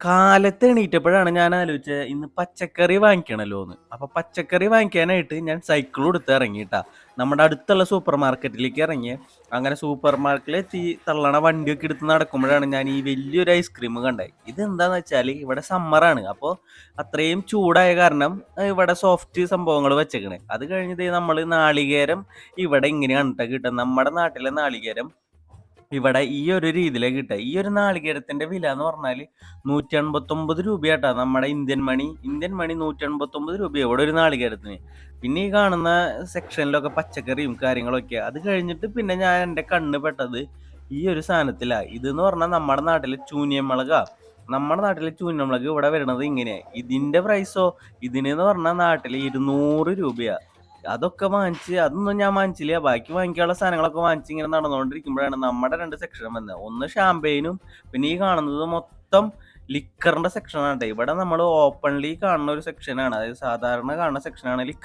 കാലത്ത് എണീറ്റപ്പോഴാണ് ഞാൻ ആലോചിച്ചത് ഇന്ന് പച്ചക്കറി വാങ്ങിക്കണല്ലോ എന്ന് അപ്പൊ പച്ചക്കറി വാങ്ങിക്കാനായിട്ട് ഞാൻ സൈക്കിൾ എടുത്ത് ഇറങ്ങിയിട്ടാ. നമ്മുടെ അടുത്തുള്ള സൂപ്പർ മാർക്കറ്റിലേക്ക് ഇറങ്ങി. അങ്ങനെ സൂപ്പർ മാർക്കറ്റിൽ എത്തി തള്ളണ വണ്ടിയൊക്കെ എടുത്ത് നടക്കുമ്പോഴാണ് ഞാൻ ഈ വലിയൊരു ഐസ്ക്രീം കണ്ടത്. ഇത് എന്താന്ന് വെച്ചാൽ ഇവിടെ സമ്മറാണ് അപ്പോൾ അത്രയും ചൂടായ കാരണം ഇവിടെ സോഫ്റ്റ് സംഭവങ്ങൾ വെച്ചേക്കണേ. അത് കഴിഞ്ഞിട്ട് നമ്മൾ നാളികേരം ഇവിടെ ഇങ്ങനെയാണ് കേട്ടോ കിട്ടുക. നമ്മുടെ നാട്ടിലെ നാളികേരം ഇവിടെ ഈ ഒരു രീതിയിലേക്ക് കിട്ടുക. ഈ ഒരു നാളികേരത്തിന്റെ വില എന്ന് പറഞ്ഞാൽ നൂറ്റി എൺപത്തൊമ്പത് രൂപയാട്ടാ നമ്മുടെ ഇന്ത്യൻ മണി. ഇന്ത്യൻ മണി നൂറ്റി എൺപത്തൊമ്പത് രൂപ ഇവിടെ ഒരു നാളികേരത്തിന്. പിന്നെ ഈ കാണുന്ന സെക്ഷനിലൊക്കെ പച്ചക്കറിയും കാര്യങ്ങളൊക്കെ അത് കഴിഞ്ഞിട്ട് പിന്നെ ഞാൻ എന്റെ കണ്ണ് പെട്ടത് ഈ ഒരു സാധനത്തിലാ. ഇതെന്ന് പറഞ്ഞാൽ നമ്മുടെ നാട്ടിലെ ചൂനിയമുളകാ നമ്മുടെ നാട്ടിലെ ചൂനിയമുളക് ഇവിടെ വരുന്നത് ഇങ്ങനെയാണ് ഇതിന്റെ പ്രൈസോ ഇതിനെന്ന് പറഞ്ഞാൽ നാട്ടിൽ ഇരുന്നൂറ് രൂപയാ. അതൊക്കെ വാങ്ങിച്ച് അതൊന്നും ഞാൻ വാങ്ങിച്ചില്ല. ബാക്കി വാങ്ങിക്കാനുള്ള സാധനങ്ങളൊക്കെ വാങ്ങിച്ച് ഇങ്ങനെ നടന്നുകൊണ്ടിരിക്കുമ്പോഴാണ് നമ്മുടെ രണ്ട് സെക്ഷൻ വന്നത്. ഒന്ന് ഷാമ്പയിനും പിന്നെ ഈ കാണുന്നത് മൊത്തം ലിക്കറിന്റെ സെക്ഷനാണ് ഇവിടെ നമ്മൾ ഓപ്പൺലി കാണുന്ന ഒരു സെക്ഷനാണ് അതായത് സാധാരണ കാണുന്ന സെക്ഷനാണ് ലിക്കർ